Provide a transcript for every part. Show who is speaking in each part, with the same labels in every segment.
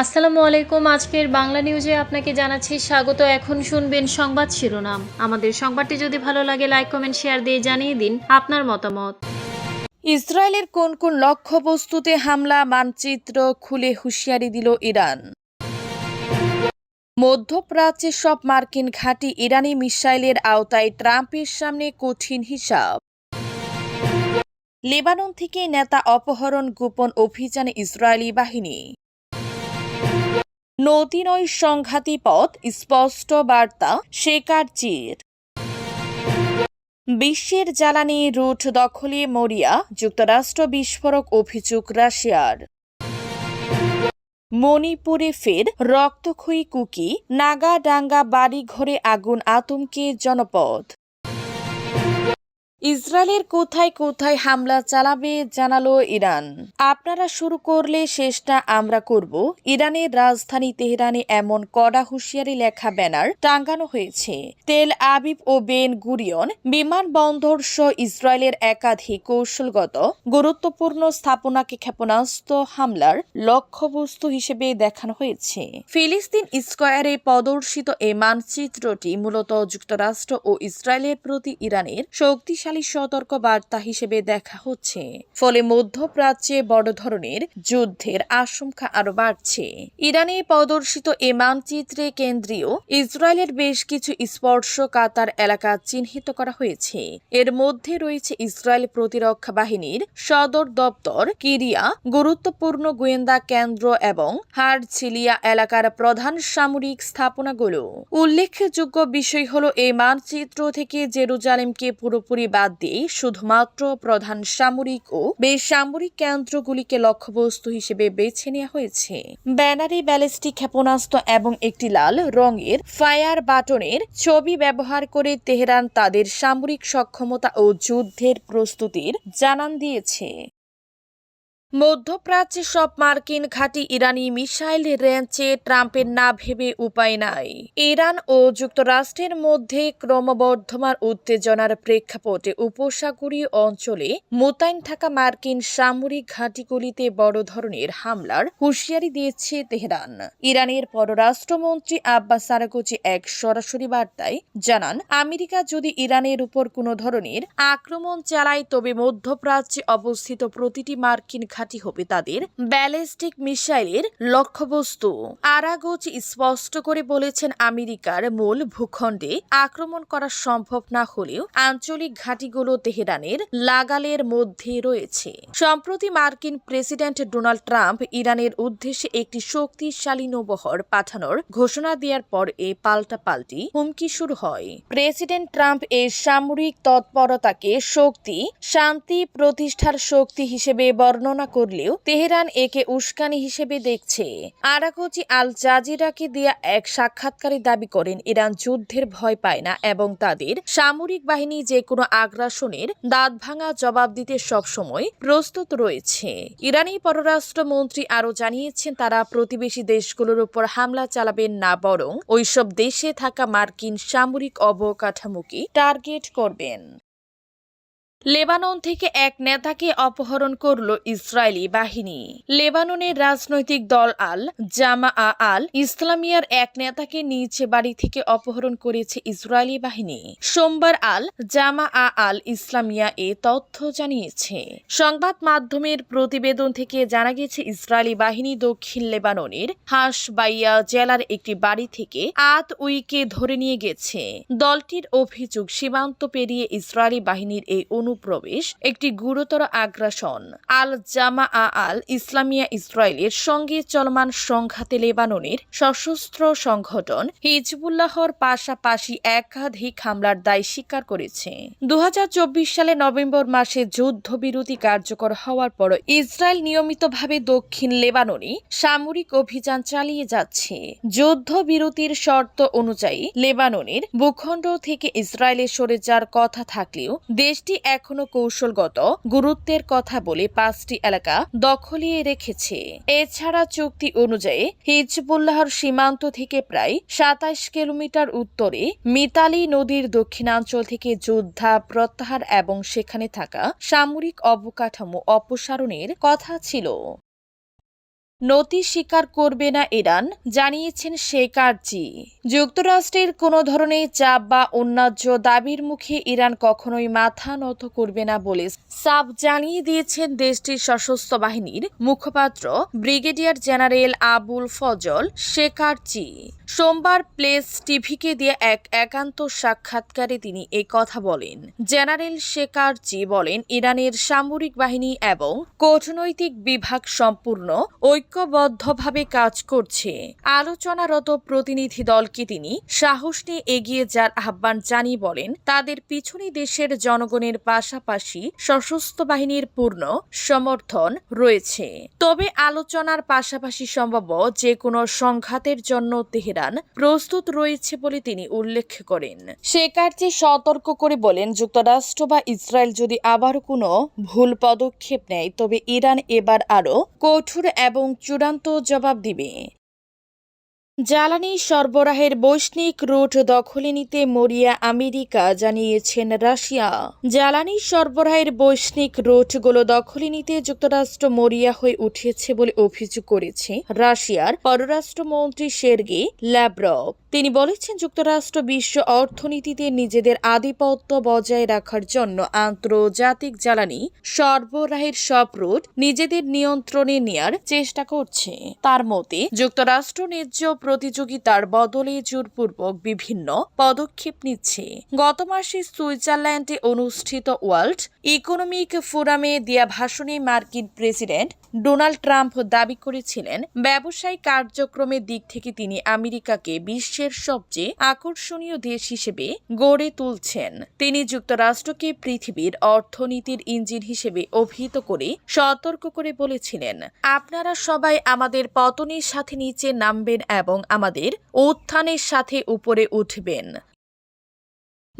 Speaker 1: আসসালামু আলাইকুম। আজকের বাংলা নিউজে আপনাকে জানাচ্ছি স্বাগত। এখন শুনবেন সংবাদ শিরোনাম। আমাদের সংবাদটি যদি ভালো লাগে লাইক কমেন্ট শেয়ার দিয়ে জানিয়ে দিন আপনার মতামত।
Speaker 2: ইসরায়েলের কোন কোন লক্ষ্য লক্ষ্যবস্তুতে হামলা, মানচিত্র খুলে হুঁশিয়ারি দিল ইরান। মধ্যপ্রাচ্যের সব মার্কিন ঘাঁটি ইরানি মিসাইলের আওতায় ট্রাম্পের সামনে কঠিন হিসাব। লেবানন থেকে নেতা অপহরণ গোপন অভিযানে ইসরায়েলি বাহিনী। নদী নয় সংঘাতি পথ, স্পষ্ট বার্তা শেকার চির বিশ্বের জ্বালানি রুট দখলে মরিয়া, যুক্তরাষ্ট্র বিস্ফোরক অভিযোগ রাশিয়ার। মণিপুরে ফের রক্তক্ষয়ী কুকি, নাগা ডাঙ্গা বাড়ি ঘরে আগুন, আতঙ্কে জনপদ। ইসরায়েলের কোথায় কোথায় হামলা চালাবে জানালো ইরান। আপনারা শুরু করলে শেষটা আমরা করব। ইরানের রাজধানী তেহরানে এমন কড়া হুঁশিয়ারি লেখা ব্যানার টাঙ্গানো হয়েছে। তেল আবিব ও বেন গুরিয়ন বিমানবন্দর সহ ইসরায়েলের একাধিক কৌশলগত গুরুত্বপূর্ণ স্থাপনাকে ক্ষেপণাস্ত্র হামলার লক্ষ্যবস্তু হিসেবে দেখানো হয়েছে। ফিলিস্তিন স্কোয়ারে প্রদর্শিত এই মানচিত্রটি মূলত যুক্তরাষ্ট্র ও ইসরায়েলের প্রতি ইরানের শক্তিশালী সতর্ক বার্তা হিসেবে দেখা হচ্ছে। ফলে মধ্যপ্রাচ্যে বড় ধরনের যুদ্ধের আশঙ্কা আরও বাড়ছে। ইরানে প্রদর্শিত এ মানচিত্রে কেন্দ্রীয় ইসরায়েলের বেশ কিছু স্পর্শকাতার এলাকা চিহ্নিত করা হয়েছে। এর মধ্যে রয়েছে ইসরায়েল প্রতিরক্ষা বাহিনীর সদর দপ্তর, কিরিয়া, গুরুত্বপূর্ণ গোয়েন্দা কেন্দ্র এবং হারচিলিয়া এলাকার প্রধান সামরিক স্থাপনাগুলো। উল্লেখযোগ্য বিষয় হল এই মানচিত্র থেকে জেরুজালেমকে পুরোপুরি বাদ দিয়ে শুধুমাত্র প্রধান সামরিক ও বেসামরিক কেন্দ্রগুলিকে লক্ষ্যবস্তু হিসেবে বেছে নেওয়া হয়েছে। ব্যানারে ব্যালিস্টিক ক্ষেপণাস্ত্র এবং একটি লাল রঙের ফায়ার বাটনের ছবি ব্যবহার করে তেহরান তাদের সামরিক সক্ষমতা ও যুদ্ধের প্রস্তুতির জানান দিয়েছে। মধ্যপ্রাচ্যে সব মার্কিন ঘাঁটি ইরানি মিসাইল রেঞ্চে ট্রাম্পের না ভেবে উপায় নাই। ইরান ও যুক্তরাষ্ট্রের মধ্যে ক্রমবর্ধমান উত্তেজনার প্রেক্ষাপটে উপসাগরীয় অঞ্চলে মোতায়েন থাকা মার্কিন সামরিক ঘাঁটিগুলিতে বড় ধরনের হামলার হুঁশিয়ারি দিয়েছে তেহরান। ইরানের পররাষ্ট্রমন্ত্রী আব্বাস আরাগোচি এক সরাসরি বার্তায় জানান, আমেরিকা যদি ইরানের উপর কোনো ধরনের আক্রমণ চালায়, তবে মধ্যপ্রাচ্যে অবস্থিত প্রতিটি মার্কিন ঘাঁটি হবে তাদের ব্যালিস্টিক মিসাইলের লক্ষ্যবস্তু। আরাগোচ স্পষ্ট করে বলেছেন, আমেরিকার মূল ভূখণ্ডে আক্রমণ করা সম্ভব না হলেও আঞ্চলিক ঘাঁটিগুলো তেহরানের লাগালের মধ্যে রয়েছে। সম্প্রতি মার্কিন প্রেসিডেন্ট ডোনাল্ড ট্রাম্প ইরানের উদ্দেশ্যে একটি শক্তিশালী নৌবহর পাঠানোর ঘোষণা দেওয়ার পর এ পাল্টাপাল্টি হুমকি শুরু হয়। প্রেসিডেন্ট ট্রাম্প এর সামরিক তৎপরতাকে শক্তি, শান্তি প্রতিষ্ঠার শক্তি হিসেবে বর্ণনা করলেও তেহরান একে উস্কানি হিসেবে দেখছে। আরাকোচি আল জাজিরাকে দেয়া এক সাক্ষাৎকারে দাবি করেন, ইরান যুদ্ধের ভয় পায় না এবং তাদের সামরিক বাহিনী যে কোনো আগ্রাসনের দাঁত ভাঙা জবাব দিতে সবসময় প্রস্তুত রয়েছে। ইরানি পররাষ্ট্রমন্ত্রী আরও জানিয়েছেন, তারা প্রতিবেশী দেশগুলোর উপর হামলা চালাবেন না, বরং ওইসব দেশে থাকা মার্কিন সামরিক অবকাঠামোকে টার্গেট করবেন। লেবানন থেকে এক নেতাকে অপহরণ করল ইসরায়েলি বাহিনী। লেবাননের রাজনৈতিক দল আল জামা আল ইসলামিয়ার এক নেতাকে নিজ বাড়ি থেকে অপহরণ করেছে ইসরায়েলি বাহিনী। সোমবার আল জামা আল ইসলামিয়া এ তথ্য জানিয়েছে। সংবাদ মাধ্যমের প্রতিবেদন থেকে জানা গেছে, ইসরায়েলি বাহিনী দক্ষিণ লেবাননের হাসবাইয়া জেলার একটি বাড়ি থেকে আত উইকে ধরে নিয়ে গেছে। দলটির অভিযোগ, সীমান্ত পেরিয়ে ইসরায়েলি বাহিনীর এই অনুপ্রবেশ, একটি গুরুতর আগ্রাসন। আল জামা আল ইসলামিয়া ইসরায়েলের সঙ্গে চলমান সংঘাতে লেবাননের সশস্ত্র সংগঠন হিজবুল্লাহর পাশাপাশি একাধিক হামলার দায় স্বীকার করেছে। দু সালে নভেম্বর মাসে যুদ্ধবিরতি কার্যকর হওয়ার পর ইসরায়েল নিয়মিতভাবে দক্ষিণ লেবাননে সামরিক অভিযান চালিয়ে যাচ্ছে। যুদ্ধবিরতির শর্ত অনুযায়ী লেবাননের ভূখণ্ড থেকে ইসরায়েলে সরে যাওয়ার কথা থাকলেও দেশটি এখনও কৌশলগত গুরুত্বের কথা বলে পাঁচটি এলাকা দখলিয়ে রেখেছে। এছাড়া চুক্তি অনুযায়ী হিজবুল্লাহর সীমান্ত থেকে প্রায় সাতাইশ কিলোমিটার উত্তরে মিতালি নদীর দক্ষিণাঞ্চল থেকে যোদ্ধা প্রত্যাহার এবং সেখানে থাকা সামরিক অবকাঠামো অপসারণের কথা ছিল। নতি স্বীকার করবে না ইরান, জানিয়েছেন শেকারজি যুক্তরাষ্ট্রের কোনো ধরনের চাপ বা অন্যায্য দাবির মুখে ইরান কখনোই মাথা নত করবে না বলে সাব জানিয়ে দিয়েছেন দেশটির সশস্ত্র বাহিনীর মুখপাত্র, brigadier general Abul Fazl Shekarchi সোমবার প্লেস টিভিকে দিয়ে এক একান্ত সাক্ষাৎকারে তিনি এই কথা বলেন। জেনারেল শেকারজি বলেন, ইরানের সামরিক বাহিনী এবং কূটনৈতিক বিভাগ সম্পূর্ণ ঐক্যবদ্ধভাবে কাজ করছে। আলোচনারত প্রতিনিধি দলকে তিনি সাহস নিয়ে এগিয়ে যার আহ্বান জানিয়ে বলেন, তাদের পিছনে দেশের জনগণের পাশাপাশি সশস্ত্র বাহিনীর পূর্ণ সমর্থন রয়েছে। তবে আলোচনার পাশাপাশি সম্ভব যে কোনো সংঘাতের জন্য তেহরান প্রস্তুত রয়েছে বলে তিনি উল্লেখ করেন। সে কার্যে সতর্ক করে বলেন, যুক্তরাষ্ট্র বা ইসরায়েল যদি আবার কোনো ভুল পদক্ষেপ নেয়, তবে ইরান এবার আরও কঠোর এবং চূড়ান্ত জবাব দিবে। জ্বালানি সরবরাহের বৈষ্ণিক রুট দখলে নিতে মরিয়া আমেরিকা, জানিয়েছেন রাশিয়া। জ্বালানি সরবরাহের বৈশ্বিক রুটগুলো দখলে নিতে যুক্তরাষ্ট্র মরিয়া হয়ে উঠেছে বলে অভিযোগ করেছে রাশিয়ার পররাষ্ট্রমন্ত্রী সের্গি ল্যাব্রভ তিনি বলেছেন, যুক্তরাষ্ট্র বিশ্ব অর্থনীতিতে নিজেদের আধিপত্য বজায় রাখার জন্য আন্তর্জাতিক জ্বালানি সরবরাহের সব রুট নিজেদের নিয়ন্ত্রণে নেয়ার চেষ্টা করছে। তার মতে, যুক্তরাষ্ট্র ন্যায্য প্রতিযোগিতার বদলে জোরপূর্বক বিভিন্ন পদক্ষেপ নিচ্ছে। গত মাসে সুইজারল্যান্ডে অনুষ্ঠিত ওয়ার্ল্ড ইকোনমিক ফোরামে দেয়া ভাষণে মার্কিন প্রেসিডেন্ট ডোনাল্ড ট্রাম্প দাবি করেছিলেন ব্যবসায়িক কার্যক্রমের দিক থেকে তিনি আমেরিকাকে বিশ্বের সবচেয়ে আকর্ষণীয় দেশ হিসেবে গড়ে তুলছেন। তিনি যুক্তরাষ্ট্রকে পৃথিবীর অর্থনীতির ইঞ্জিন হিসেবে অভিহিত করে সতর্ক করে বলেছিলেন, আপনারা সবাই আমাদের পতনের সাথে নিচে নামবেন এবং আমাদের উত্থানের সাথে উপরে উঠবেন।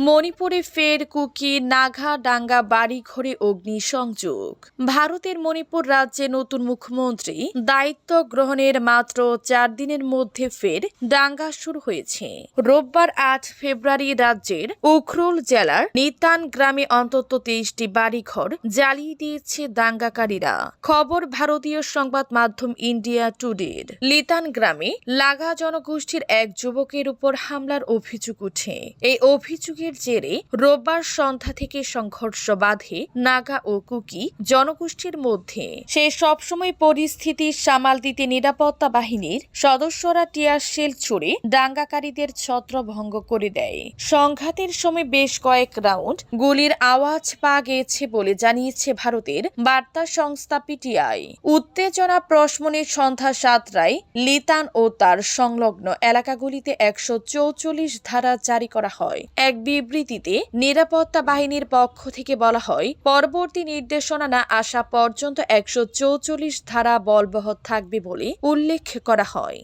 Speaker 2: মণিপুরে ফের কুকি নাঘা ডাঙ্গা, বাড়িঘরে অগ্নিসংযোগ। ভারতের মণিপুর রাজ্যে নতুন মুখ্যমন্ত্রী দায়িত্ব গ্রহণের মাত্র চার দিনের মধ্যে ফের দাঙ্গা শুরু হয়েছে। রোববার আট ফেব্রুয়ারি রাজ্যের উখরুল জেলার নিতান গ্রামে অন্তত তেইশটি বাড়িঘর জ্বালিয়ে দিয়েছে দাঙ্গাকারীরা। খবর ভারতীয় সংবাদ মাধ্যম ইন্ডিয়া টুডের। লিতান গ্রামে লাগা জনগোষ্ঠীর এক যুবকের উপর হামলার অভিযোগ উঠে। এই অভিযোগের জেরে রোববার সন্ধ্যা থেকে সংঘর্ষ বাধে নাগা ও কুকি জনগোষ্ঠীর মধ্যে। সে সবসময় পরিস্থিতি সামাল দিতে নিরাপত্তা বাহিনীর সদস্যরা টিয়ার শেল ছুড়ে দাঙ্গাকারীদের ছত্রভঙ্গ করে দেয়। সংঘাতের সময় বেশ কয়েক রাউন্ড গুলির আওয়াজ পাওয়া গেছে বলে জানিয়েছে ভারতের বার্তা সংস্থা পিটিআই। উত্তেজনা প্রশমনের সন্ধ্যা সাতটায় লিতান ও তার সংলগ্ন এলাকাগুলিতে একশো চৌচল্লিশ ধারা জারি করা হয়। এক বিবৃতিতে নিরাপত্তা বাহিনীর পক্ষ থেকে বলা হয়, পরবর্তী নির্দেশনা না আসা পর্যন্ত একশো ধারা বলবহ থাকবে বলে উল্লেখ করা হয়।